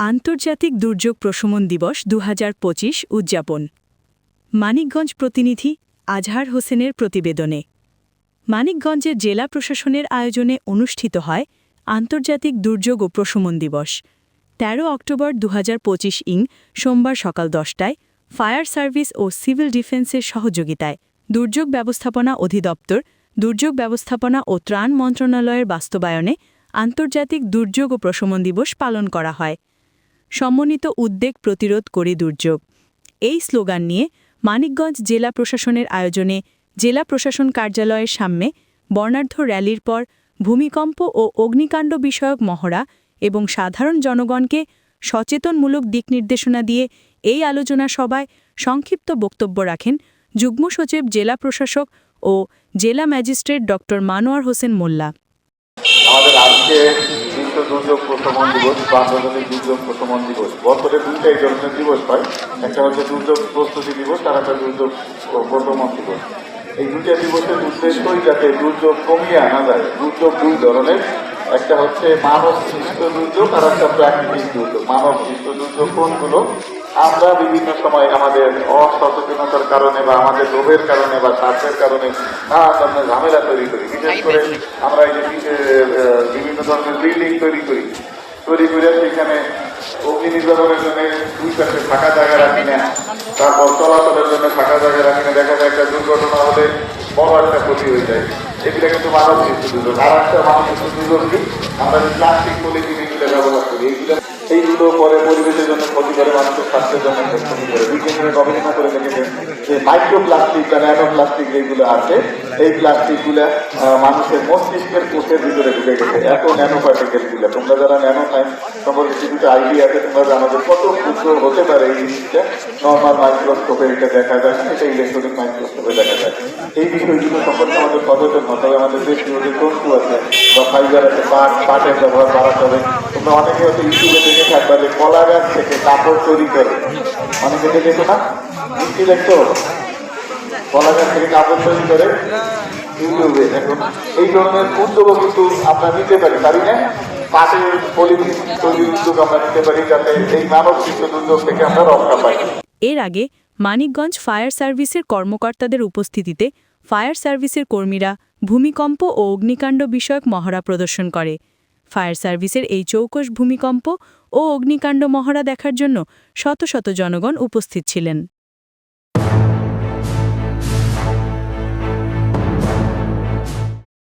আন্তর্জাতিক দুর্যোগ প্রশমন দিবস দু হাজার পঁচিশ উদযাপন। মানিকগঞ্জ প্রতিনিধি আজহার হোসেনের প্রতিবেদনে। মানিকগঞ্জের জেলা প্রশাসনের আয়োজনে অনুষ্ঠিত হয় আন্তর্জাতিক দুর্যোগ ও প্রশমন দিবস। ১৩ অক্টোবর দু হাজার পঁচিশ ইং সোমবার সকাল দশটায় ফায়ার সার্ভিস ও সিভিল ডিফেন্সের সহযোগিতায় দুর্যোগ ব্যবস্থাপনা অধিদপ্তর, দুর্যোগ ব্যবস্থাপনা ও ত্রাণ মন্ত্রণালয়ের বাস্তবায়নে আন্তর্জাতিক দুর্যোগ ও প্রশমন দিবস পালন করা হয়। সমন্বিত উদ্বেগ প্রতিরোধ করে দুর্যোগ। এই স্লোগান নিয়ে মানিকগঞ্জ জেলা প্রশাসনের আয়োজনে জেলা প্রশাসন কার্যালয়ের সামনে বর্ণাঢ্য র্যালির পর ভূমিকম্প ও অগ্নিকাণ্ড বিষয়ক মহড়া এবং সাধারণ জনগণকে সচেতনমূলক দিক নির্দেশনা দিয়ে এই আলোচনা সভায় সংক্ষিপ্ত বক্তব্য রাখেন যুগ্ম সচিব জেলা প্রশাসক ও জেলা ম্যাজিস্ট্রেট ড মানোয়ার হোসেন মোল্লা। দুর্যোগ প্রশমন দিবস বা আন্তর্জাতিক দুর্যোগ প্রশমন দিবস। বছরে দুইটা এই ধরনের দিবস হয়। একটা হচ্ছে দুর্যোগ প্রস্তুতি দিবস, আর একটা দুর্যোগ প্রশমন দিবস। এই দুইটা দিবসের উদ্দেশ্যই যাতে দুর্যোগ কমিয়ে আনা যায়। দুর্যোগ দুই ধরনের। একটা হচ্ছে মানব সৃষ্ট দুর্যোগ, আর একটা প্রাকৃতিক দুর্যোগ। মানব সৃষ্ট দুর্যোগ কোনগুলো? আমরা বিভিন্ন সময় আমাদের অসচেতনতার কারণে বা আমাদের লোভের কারণে বা স্বার্থের কারণে নানা ধরনের ঝামেলা তৈরি করি। বিশেষ করে আমরা এই যে বিভিন্ন ধরনের বিল্ডিং তৈরি করি। তৈরি করে সেখানে অগ্নি নির্বাপনের জন্য দুই পাশে ফাঁকা জায়গা রাখি না। তারপর চলাচলের জন্য ফাঁকা জায়গা রাখি না। দেখা যায় একটা দুর্ঘটনা হলে বড় একটা ক্ষতি হয়ে যায়। এগুলো কিন্তু মানব সৃষ্ট দুর্যোগ আর একটা মানব সৃষ্ট দুর্যোগ আমরা যে প্লাস্টিক পলিথিন এগুলো ব্যবহার করি এইগুলো দুটো পরে পরিবেশের জন্য ক্ষতি করে মানুষের স্বাস্থ্যের জন্য ক্ষতি করে বিজ্ঞানীরা গবেষণা করে দেখেছেন যে মাইক্রো প্লাস্টিক বা ন্যানো প্লাস্টিক যেগুলো আছে এই প্লাস্টিকগুলো মানুষের মস্তিষ্কের কোষের ভিতরে ঢুকে গেছে। এত ন্যানো পার্টিকেলগুলো। তোমরা যারা ন্যানো সায়েন্স সম্পর্কে কিছুটা আইডিয়া আছে, তোমরা জানো যে কত ক্ষুদ্র হতে পারে এই জিনিসটা। নর্মাল মাইক্রোস্কোপে এটা দেখা যায় না এটা ইলেকট্রনিক মাইক্রোস্কোপে দেখা যায়। এই বিষয়গুলো সম্পর্কে আমাদের সচেতন হতে হবে। আমাদের যে তন্তু আছে, বা ফাইবার আছে পাট পাটের ব্যবহার বাড়াতে হবে। তোমরা অনেকে হয়তো ইউটিউবে দেখে থাকবা যে কলা গাছ থেকে কাপড় তৈরি করে। অনেকে দেখেছ না? মিষ্টি এর আগে মানিকগঞ্জ ফায়ার সার্ভিসের কর্মকর্তাদের উপস্থিতিতে ফায়ার সার্ভিসের কর্মীরা ভূমিকম্প ও অগ্নিকাণ্ড বিষয়ক মহড়া প্রদর্শন করে। ফায়ার সার্ভিসের এই চৌকস ভূমিকম্প ও অগ্নিকাণ্ড মহড়া দেখার জন্য শত শত জনগণ উপস্থিত ছিলেন।